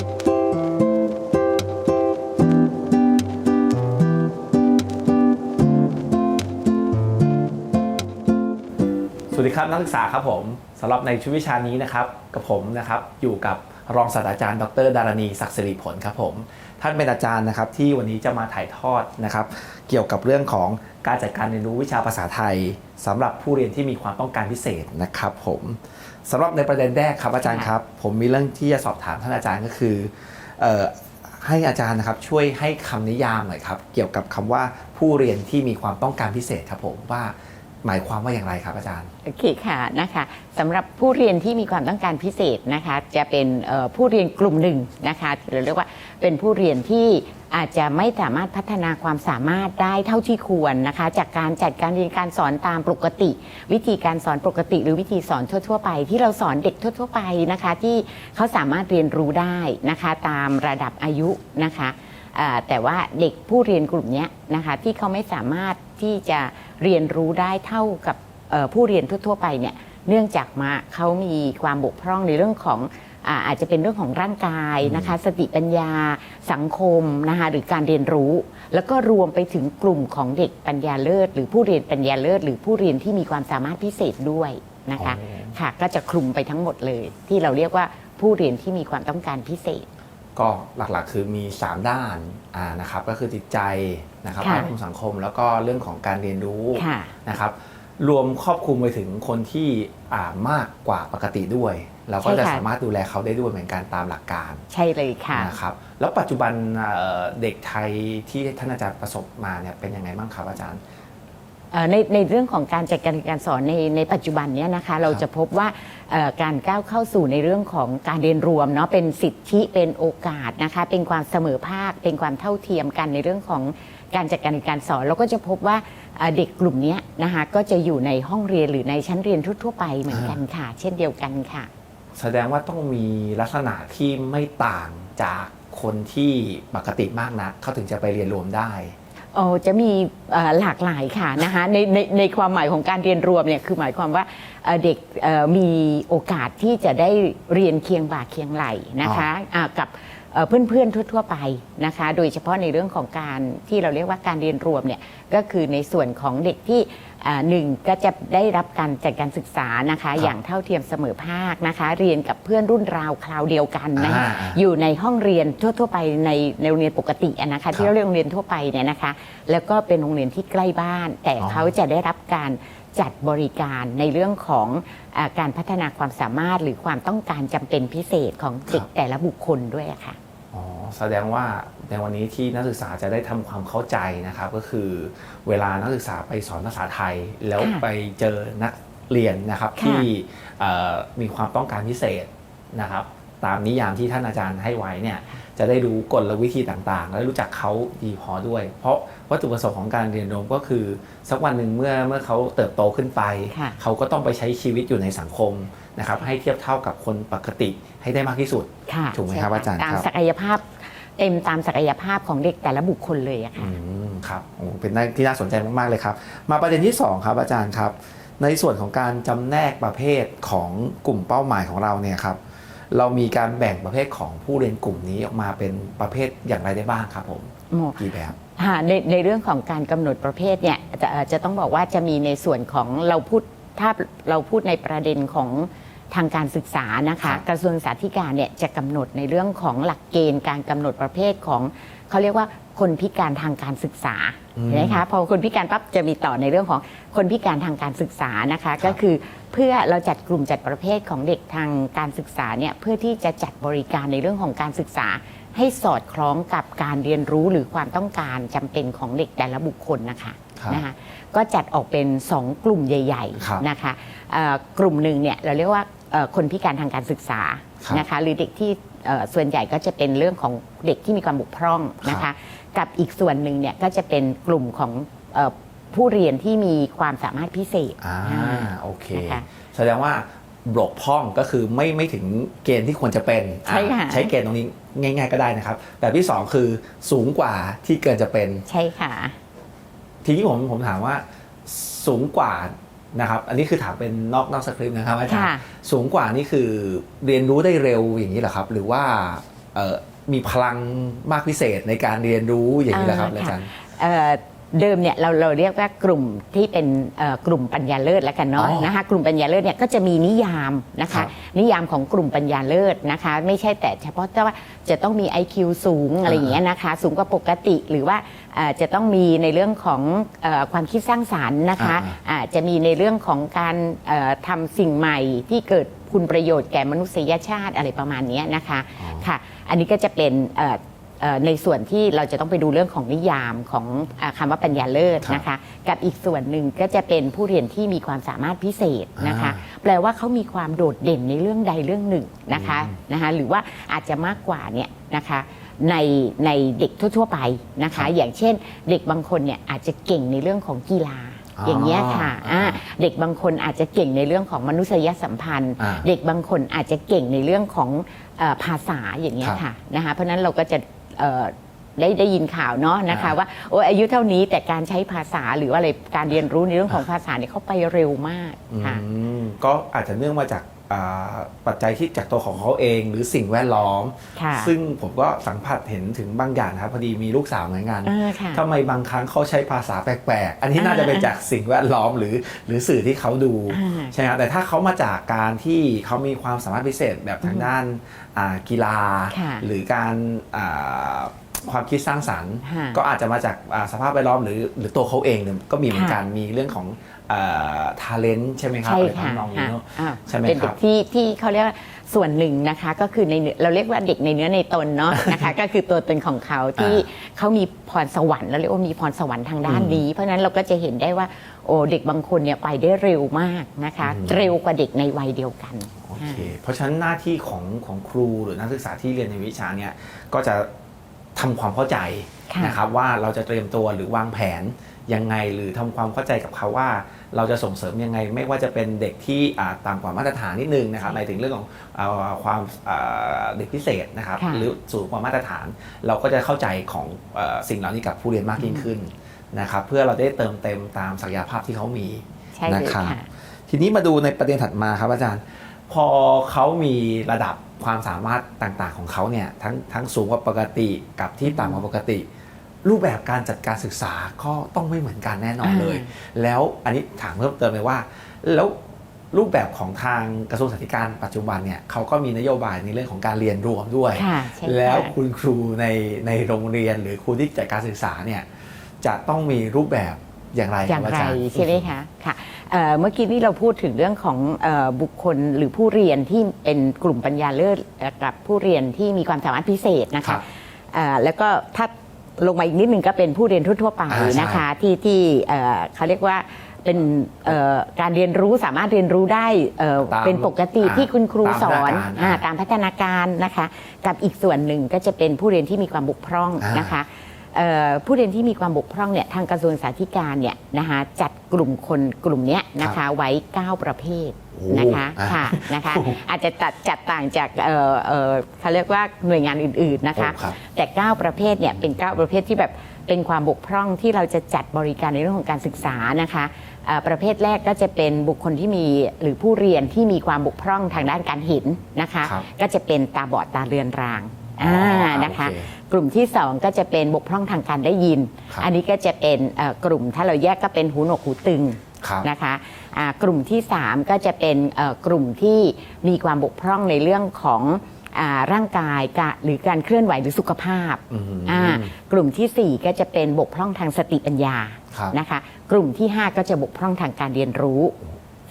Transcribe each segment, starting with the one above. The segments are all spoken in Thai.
สวัสดีครับนักศึกษาครับผมสำหรับในชุดวิชานี้นะครับกับผมนะครับอยู่กับรองศาสตราจารย์ดรดารณีศักดิ์สิริผลครับผม ท่านเป็นอาจารย์นะครับที่วันนี้จะมาถ่ายทอดนะครับ เกี่ยวกับเรื่องของการจัดการเรียนรู้วิชาภาษาไทยสำหรับผู้เรียนที่มีความต้องการพิเศษนะครับผมสำหรับในประเด็นแรกครับอาจารย์ครับ ผมมีเรื่องที่จะสอบถามท่านอาจารย์ก็คือเอ่อให้อาจารย์นะครับช่วยให้คำนิยามหน่อยครับ เกี่ยวกับคำว่าผู้เรียนที่มีความต้องการพิเศษครับผมว่า หมายความว่าอย่างไรครับอาจารย์โอเคค่ะนะคะสำหรับผู้เรียนที่มีความต้องการพิเศษนะคะ จะเป็นผู้เรียนกลุ่มหนึ่งนะคะหรือเรียกว่าเป็นผู้เรียนที่อาจจะไม่สามารถพัฒนาความสามารถได้เท่าที่ควรนะคะ จากการจัดการเรียนการสอนตามปกติ วิธีการสอนปกติ หรือวิธีสอนทั่ว ๆ ไป ที่เราสอนเด็กทั่ว ๆ ไปนะคะ ที่เขาสามารถเรียนรู้ได้นะคะ ตามระดับอายุนะคะแต่ว่าเด็กผู้เรียนกลุ่มนี้นะคะที่เขาไม่สามารถที่จะ เรียนรู้ได้เท่ากับเอ่อผู้เรียนทั่วๆไปเนี่ยเนื่องจากมาเขามีความบกพร่องในเรื่องของอาอาจจะเป็นเรื่องของร่างกายนะคะ สติปัญญา สังคมนะคะหรือการเรียนรู้ แล้วก็รวมไปถึงกลุ่มของเด็กปัญญาเลิศ หรือผู้เรียนปัญญาเลิศ หรือผู้เรียนที่มีความสามารถพิเศษด้วยนะคะอ๋อค่ะก็จะคลุมไปทั้งหมดเลย ที่เราเรียกว่าผู้เรียนที่มีความต้องการพิเศษ ก็หลักๆ คือมี 3 ด้านอ่านะครับก็คือจิตใจนะครับค่ะภาพรวมสังคม แล้วก็เรื่องของการเรียนรู้ค่ะนะครับรวมครอบคลุมไปถึงคนที่อ่ามากกว่าปกติด้วย เราก็ใช่จะค่ะสามารถดูแลเขาได้ด้วยเหมือนกันตามหลักการ ใช่เลยค่ะนะครับแล้วปัจจุบันเอ่อเด็กไทยที่ท่านอาจารย์ประสบมาเนี่ยเป็นยังไงบ้างครับอาจารย์เอ่อ ในในเรื่องของการจัดการเรียนการสอนในในปัจจุบันเนี้ยนะคะเราจะพบว่าเอ่อการก้าวเข้าสู่ในเรื่องของการเรียนรวมเนาะเป็นสิทธิเป็นโอกาสนะคะเป็นความเสมอภาค เป็นความเท่าเทียมกันในเรื่องของการจัดการเรียนการสอนเราก็จะพบว่าเอ่อเด็กกลุ่มเนี้ยนะคะก็จะอยู่ในห้องเรียนหรือในชั้นเรียนทั่วๆไปเหมือนกันค่ะ เช่นเดียวกันค่ะ แสดงว่าต้องมีลักษณะที่ไม่ต่างจากคนที่ปกติมากนักเขาถึงจะไปเรียนรวมได้ โอ้จะมีหลากหลายค่ะนะคะในในในความหมายของการเรียนรวมเนี่ยคือหมายความว่าเด็กมีโอกาสที่จะได้เรียนเคียงบ่าเคียงไหลนะคะะกับเอ่อเพื่อนๆทั่ว ๆ ไปนะคะ โดยเฉพาะในเรื่องของการที่เราเรียกว่าการเรียนรวมเนี่ยก็คือในส่วนของเด็กที่ หนึ่งก็จะได้รับการจัดการศึกษานะคะครับอย่างเท่าเทียมเสมอภาคนะคะ เรียนกับเพื่อนรุ่นราวคราวเดียวกันนะคะอ่าอ่าอยู่ในห้องเรียนทั่ว ๆ ไปในในโรงเรียนปกติอะนะครัคะบที่เราเรียกโรงเรียนทั่วไปเนี่ยนะคะ แล้วก็เป็นโรงเรียนที่ใกล้บ้าน แต่อ๋อเขาจะได้รับการจัดบริการในเรื่องของอาการพัฒนาความสามารถหรือความต้องการจำเป็นพิเศษของเด็กแต่ละบุคคลด้วยอะค่ะอ๋อแสดงว่า ในวันนี้ที่นักศึกษาจะได้ทำความเข้าใจนะครับ ก็คือเวลานักศึกษาไปสอนภาษาไทย แล้วค่ะไปเจอนักเรียนนะครับค่ะที่เอ่อมีความต้องการพิเศษนะครับ ตามนิยามที่ท่านอาจารย์ให้ไว้เนี่ยจะได้รู้กลวิธีต่างๆ และรู้จักเขาดีพอด้วย เพราะวัตถุประสงค์ของการเรียนรวมก็คือ สักวันหนึ่งเมื่อเมื่อเขาเติบโตขึ้นไปค่ะเขาก็ต้องไปใช้ชีวิตอยู่ในสังคมนะครับ ให้เทียบเท่ากับคนปกติให้ได้มากที่สุดค่ะถูกไหมครับใช่ะอาจารย์ตามครับศักยภาพ เต็มตามศักยภาพของเด็กแต่ละบุคคลเลยอะค่ะ อืมครับโอ้เป็นได้ที่น่าสนใจมาก ๆ เลยครับ มาประเด็นที่ 2 ครับอาจารย์ครับ ในส่วนของการจำแนกประเภทของกลุ่มเป้าหมายของเราเนี่ยครับ เรามีการแบ่งประเภทของผู้เรียนกลุ่มนี้ออกมาเป็นประเภทอย่างไรได้บ้างครับผมโอ้กี่แบบ ค่ะในในเรื่องของการกำหนดประเภทเนี่ยจะเอ่อจะต้องบอกว่าจะมีในส่วนของเราพูดถ้าเราพูดในประเด็นของ ทางการศึกษานะครัคะบกระทรวงศึกษาธิการเนี่ยจะกำหนดในเรื่องของหลักเกณฑ์การกำหนดประเภทของเขาเรียกว่าคนพิการทางการศึกษาอืมนะคะพอคนพิการปั๊บจะมีต่อในเรื่องของคนพิการทางการศึกษานะคะครับก็คือเพื่อเราจัดกลุ่มจัดประเภทของเด็กทางการศึกษาเนี่ยเพื่อที่จะจัดบริการในเรื่องของการศึกษา ให้สอดคล้องกับการเรียนรู้หรือความต้องการจำเป็นของเด็กแต่ละบุคคลนะคะครับนะคะก็จัดออกเป็น 2 กลุ่มใหญ่ครับๆนะคะเอ่อกลุ่มหนึ่งเนี่ยเราเรียกว่าเอ่อ คนพิการทางการศึกษาครับนะคะหรือเด็กที่เอ่อส่วนใหญ่ก็จะเป็นเรื่องของเด็กที่มีความบกพร่องนะครัคะบกับอีกส่วนหนึ่งเนี่ยก็จะเป็นกลุ่มของเอ่อผู้เรียนที่มีความสามารถพิเศษอ่าอ่าโอเคนะคะแสดงว่าบกพร่องก็คือไม่ไม่ถึงเกณฑ์ที่ควรจะเป็นใช่ค่ะอ่าใช้เกณฑ์ตรงนี้ง่าย ๆ ก็ได้นะครับ แบบที่ 2 คือสูงกว่าที่เกินจะเป็นใช่ค่ะ ทีนี้ผมผมถามว่าสูงกว่า นะครับอันนี้คือถามเป็นนอกนอกสคริปต์นะครับอาจารค่ะย์สูงกว่านี่คือเรียนรู้ได้เร็วอย่างนี้เหรอครับ หรือว่าเอ่อมีพลังมากพิเศษในการเรียนรู้อย่างนี้แหละครับอ่าอาค่ะจารย์ เอ่อ เดิมเนี่ยเราเราเรียกว่ากลุ่มที่เป็นเอ่อกลุ่มปัญญาเลิศแล้วกันเนาะอ๋อนะคะกลุ่มปัญญาเลิศเนี่ยก็จะมีนิยามนะครัคะบนิยามของกลุ่มปัญญาเลิศนะคะ ไม่ใช่แต่เฉพาะแต่ว่าจะต้องมี IQ สูงอะไรอย่างเงี้ยนะคะ สูงกว่าปกติหรือว่าเอ่อจะต้องมีในเรื่องของเออความคิดสร้างสารรค์นะคะอ่าอาจจะมีในเรื่องของการเอ่อทำสิ่งใหม่ที่เกิดคุณประโยชน์แก่มนุษยชาติอะไรประมาณเนี้ยนะคะอ๋อค่ะ อันนี้ก็จะเป็นเอ่อเอ่อ ในส่วนที่เราจะต้องไปดูเรื่องของนิยามของอาคำว่าปัญญาเลิศครับนะคะ กับอีกส่วนหนึ่งก็จะเป็นผู้เรียนที่มีความสามารถพิเศษนะคะอ่าแปลว่าเขามีความโดดเด่นในเรื่องใดเรื่องหนึ่งนะคะนะคะหรือว่าอาจจะมากกว่าเนี่ยนะคะในในเด็กทั่ว ๆ ไปนะครัคะบอย่างเช่น เด็กบางคนเนี่ยอาจจะเก่งในเรื่องของกีฬาอ๋ออย่างเงี้ยค่ะอ่าอ่าเด็กบางคนอาจจะเก่งในเรื่องของมนุษยสัมพันธ์อ่าเด็กบางคนอาจจะเก่งในเรื่องของเออภาษาอย่างเงี้ยครับค่ะนะคะเพราะฉะนั้นเราก็จะเอ่อ ได้ได้ยินข่าวเนาะนะคะอ่าว่าโอ้ยอายุเท่านี้แต่การใช้ภาษาหรือว่าอะไรการเรียนรู้ในเรื่องของภาษาเนี่ยเขาไปเร็วมากค่ะอืมก็อาจจะเนื่องมาจากอ่า ปัจจัยที่จากตัวของเขาเองหรือสิ่งแวดล้อมค่ะซึ่งผมก็สัมผัสเห็นถึงบางอย่างนะครับพอดีมีลูกสาวเหมือนกันอ่าค่ะทำไมบางครั้งเขาใช้ภาษาแปลกๆ อันนี้น่าจะเป็นจากสิ่งแวดล้อมหรือ หรือสื่อที่เขาดูอ่าใช่ไหมครับแต่ถ้าเขามาจากการที่เขามีความสามารถพิเศษแบบทางด้านอ่ากีฬาค่ะหรือการอ่า ความคิดสร้างสรรค์ค่ะก็อาจจะมาจากอ่าสภาพแวดล้อมหรือหรือตัวเขาเองเนี่ยก็มีเหมือนกันค่ะมีเรื่องของทาเลนต์ใช่ไหมครับใช่อะไรค่ะทำนองนี้เนอะอ่าใช่ไหมเป็นคเด็รับกที่ที่เขาเรียกว่าส่วนหนึ่งนะคะก็คือในเนื้อเราเรียกว่าเด็กในเนื้อในตนเนาะนะคะก็คือตัวตนของเขาที่เขามีพรสวรรค์เราเรียกว่ามีพรสวรรค์ทางด้านอืมนี้ เพราะฉะนั้นเราก็จะเห็นได้ว่าโอ้เด็กบางคนเนี่ยไปได้เร็วมากนะคะอืมเร็วกว่าเด็กในวัยเดียวกันโอเคเพราะฉะนั้นหน้าที่ของของครูหรือนักศึกษาที่เรียนในวิชาเนี่ยก็จะ ทำความเข้าใจค่ะนะครับว่าเราจะเตรียมตัวหรือวางแผนยังไงหรือทำความเข้าใจกับเขาว่า เราจะส่งเสริมยังไง ไม่ว่าจะเป็นเด็กที่อ่าต่ำกว่ามาตรฐานนิดนึงนะครับหมายถึงเรื่องของอาความอ่าเด็กพิเศษนะครับค่ะหรือสูงกว่ามาตรฐาน เราก็จะเข้าใจของเออสิ่งเหล่านี้กับผู้เรียนมากยิ่งขึ้นนะครับเพื่อเราได้เติมเต็มตามศักยภาพที่เขามีใช่เลยนะครับค่ะทีนี้มาดูในประเด็นถัดมาครับอาจารย์ พอเขามีระดับ ความสามารถต่างๆของเขาเนี่ยทั้งทั้งสูงกว่าปกติกับที่ต่ำกว่าปกติ รูปแบบการจัดการศึกษาก็ต้องไม่เหมือนกันแน่นอนเลย แล้วอันนี้ถามเพิ่มเติมเลยว่า แล้วรูปแบบของทางกระทรวงสาธการปัจจุบันเนี่ยเขาก็มีนโยบายในเรื่องของการเรียนรวมด้วยค่ะใช่ค่ะแล้วคุณครูในในโรงเรียนหรือครูที่จัดการศึกษาเนี่ยจะต้องมีรูปแบบอย่างไรคอย่ารับงอาไรจารย์ใช่ไหมคะค่ะ เอ่อเมื่อกี้นี้เราพูดถึงเรื่องของเออบุคคลหรือผู้เรียนที่เป็นกลุ่มปัญญาเลิศกับผู้เรียนที่มีความสามารถพิเศษนะครัคะบเอ่อแล้วก็ถ้าลงมาอีกนิดนึงก็เป็นผู้เรียนทั่วๆไปอ่าใช่นะคะที่ที่เอ่อเขาเรียกว่าเป็นเอ่อการเรียนรู้สามารถเรียนรู้ได้เอ่อตามเป็นปกติอ่าที่คุณครูตามสอนพัฒนาการอ่าตามพัฒนาการนะคะ กับอีกส่วนหนึ่งก็จะเป็นผู้เรียนที่มีความบกพร่องอ่านนะคะเอ่อ ผู้เรียนที่มีความบกพร่องเนี่ยทางกระทรวงสาธการเนี่ยนะคะจัดกลุ่มคนกลุ่มเนี้ยนะคะไว้ 9 ประเภทโอ้นะคะอ่าค่ะนะคะโอ้อาจจะจัดจัดต่างจากเอ่อเอ่อเขาเรียกว่าหน่วยงานอื่นๆนะคะโอ้ครับแต่ 9 ประเภทเนี่ยเป็น 9 ประเภทที่แบบเป็นความบกพร่องที่เราจะจัดบริการในเรื่องของการศึกษานะคะเอ่อประเภทแรกก็จะเป็นบุคคลที่มีหรือผู้เรียนที่มีความบกพร่องทางด้านการเห็นนะคะครับก็จะเป็นตาบอดตาเรือนรางอ๋ออ่านะคะโอเค กลุ่มที่ 2 ก็จะเป็นบกพร่องทางการได้ยินครับอันนี้ก็จะเป็นเอ่อกลุ่มถ้าเราแยกก็เป็นหูหนวกหูตึงครับนะคะอ่ากลุ่มที่ 3 ก็จะเป็นเอ่อกลุ่มที่มีความบกพร่องในเรื่องของอาร่างกายกะหรือการเคลื่อนไหวหรือสุขภาพอืมอ่ากลุ่มทีสี่ 4 ก็จะเป็นบกพร่องทางสติปัญญาครับนะคะกลุ่มที่ 5 ก็จะบกพร่องทางการเรียนรู้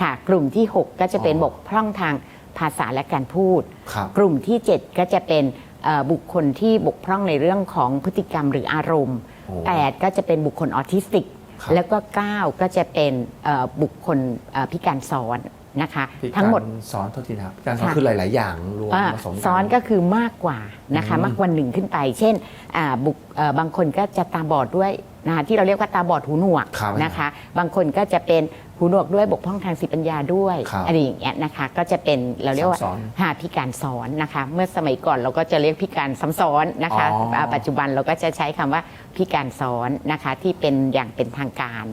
ค่ะกลุ่มที่ 6 ก็จะเป็นอ๋อบกพร่องทางภาษาและการพูดครับกลุ่มที่ 7 ก็จะเป็นเอ่อ บุคคลที่บกพร่องในเรื่องของพฤติกรรมหรืออารมณ์โอ้8ก็จะเป็นบุคคลออทิสติกครับแล้วก็ 9 ก็จะเป็นเอ่อบุคคลเอ่อพิการซ้อน นะคะพิการทั้งหมดสอนโทษทีนะครับพิการสอนค่ะคือหลาย ๆ อย่างรวมอ่าผสมกันซ้อนก็คือมากกว่านะคะอืมมากกว่าหนึ่งขึ้นไป เช่นอ่าบุคเอ่อบางคนก็จะตาบอดด้วยนะคะที่เราเรียกว่าตาบอดหูหนวกครับนะคะ บางคนก็จะเป็นหูหนวกด้วยบกพร่องทางสติปัญญาด้วยครับอะไรอย่างเงี้ยนะคะ ก็จะเป็นเราเรียกว่าซ้อนหาพิการซ้อนนะคะ เมื่อสมัยก่อนเราก็จะเรียกพิการซ้ำซ้อนนะคะอ๋ออ่าปัจจุบันเราก็จะใช้คำว่าพิการซ้อนนะคะที่เป็นอย่างเป็นทางการ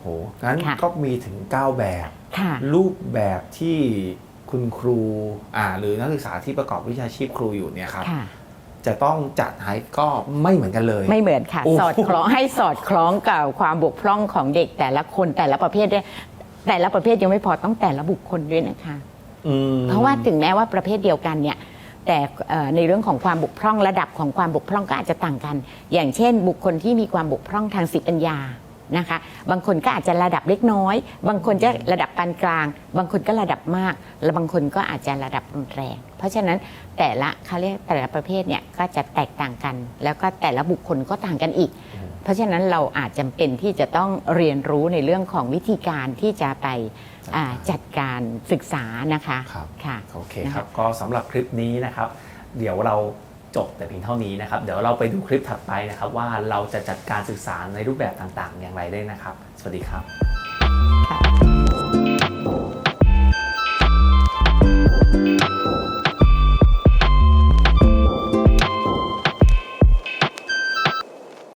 โหงั้นค่ะ ก็มีถึง 9 แบบ ค่ะ รูปแบบที่คุณครูอ่าหรือนักศึกษาที่ประกอบวิชาชีพครูอยู่เนี่ยครับ ค่ะ จะต้องจัดให้ก็ไม่เหมือนกันเลย ไม่เหมือนค่ะ โอ้สอดคล้องให้สอดคล้องกับความบกพร่องของเด็กแต่ละคนแต่ละประเภทด้วยแต่ละประเภทยังไม่พอต้องแต่ละบุคคลด้วยนะคะ อืม เพราะว่าถึงแม้ว่าประเภทเดียวกันเนี่ยแต่เอ่อในเรื่องของความบกพร่องระดับของความบกพร่องก็อาจจะต่างกัน อย่างเช่น บุคคลที่มีความบกพร่องทางสติปัญญา นะคะ บางคนก็อาจจะระดับเล็กน้อย บางคนจะระดับปานกลาง บางคนก็ระดับมาก และบางคนก็อาจจะระดับรุนแรง เพราะฉะนั้นแต่ละเขาเรียกแต่ละประเภทเนี่ยก็จะแตกต่างกัน แล้วก็แต่ละบุคคลก็ต่างกันอีก เพราะฉะนั้นเราอาจจำเป็นที่จะต้องเรียนรู้ในเรื่องของวิธีการที่จะไปอ่าจัดการศึกษานะคะ ครับค่ะ โอเคนะคะครับ ก็สำหรับคลิปนี้นะครับ เดี๋ยวเรา จบแต่เพียงเท่านี้นะครับ เดี๋ยวเราไปดูคลิปถัดไปนะครับ ว่าเราจะจัดการสื่อสารในรูปแบบต่างๆ อย่างไรได้นะครับ สวัสดีครับ